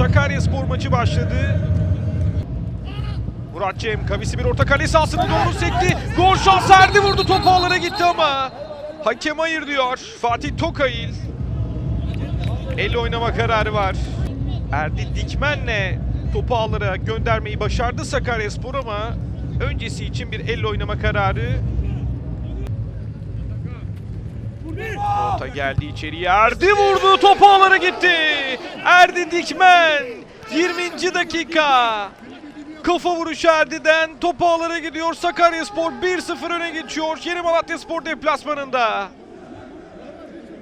Sakarya Spor maçı başladı. Murat Cem kavisi bir orta kale sahasına doğru sekti. Gol şansı Erdi vurdu topu ağlara gitti ama. Hakem hayır diyor. Fatih Tokail. Elle oynama kararı var. Erdi Dikmen'le topu ağlara göndermeyi başardı Sakarya Spor ama öncesi için bir elle oynama kararı. Orta geldi içeriye. Erdi vurdu. Topu ağlara gitti. Erdi Dikmen. 20. dakika. Kafa vuruşu Erdi'den topu ağlara gidiyor. Sakaryaspor 1-0 öne geçiyor. Yeni Malatyaspor deplasmanında.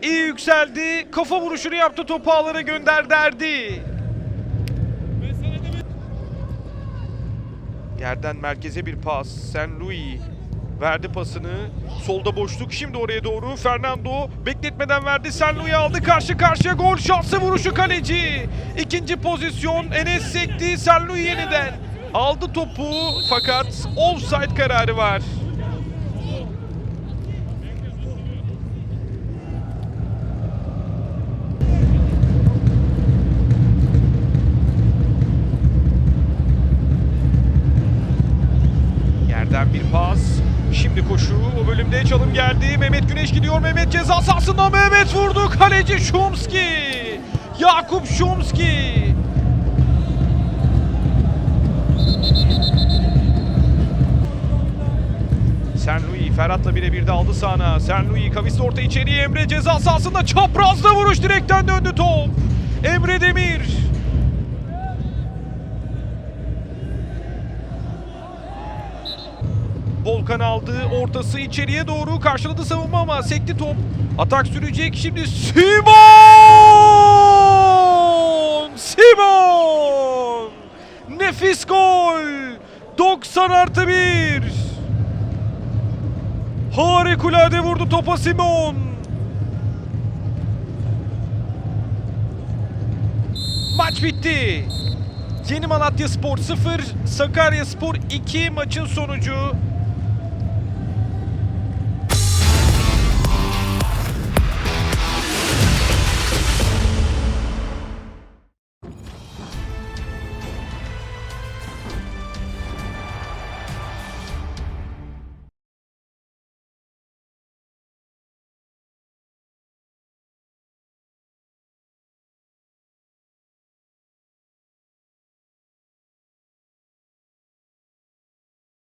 İyi yükseldi. Kafa vuruşunu yaptı. Topu ağlara gönderdi Erdi. Yerden merkeze bir pas. Sen Louis verdi pasını. Solda boşluk. Şimdi oraya doğru. Fernando bekletmeden verdi. Sen Louis aldı. Karşı karşıya gol şansı vuruşu kaleci. İkinci pozisyon. Enes sekti. Sen Louis yeniden. Aldı topu fakat offside kararı var. Yerden bir pas. Şimdi koşu. O bölümde çalım geldi. Mehmet Güneş gidiyor. Mehmet ceza sahasında Mehmet vurdu. Kaleci Şumski. Yakup Şumski. Sen Louis Ferhat'la birebir de aldı sahna. Sen Louis kavisli orta içeriye Emre ceza sahasında çaprazda vuruş direkten Volkan aldı. Ortası içeriye doğru karşıladı savunma ama sekti top. Atak sürecek şimdi Simon! Simon! Nefis gol! 90 artı 1! Harikulade vurdu topa Simon! Maç bitti. Yeni Malatya Spor 0, Sakarya Spor 2 maçın sonucu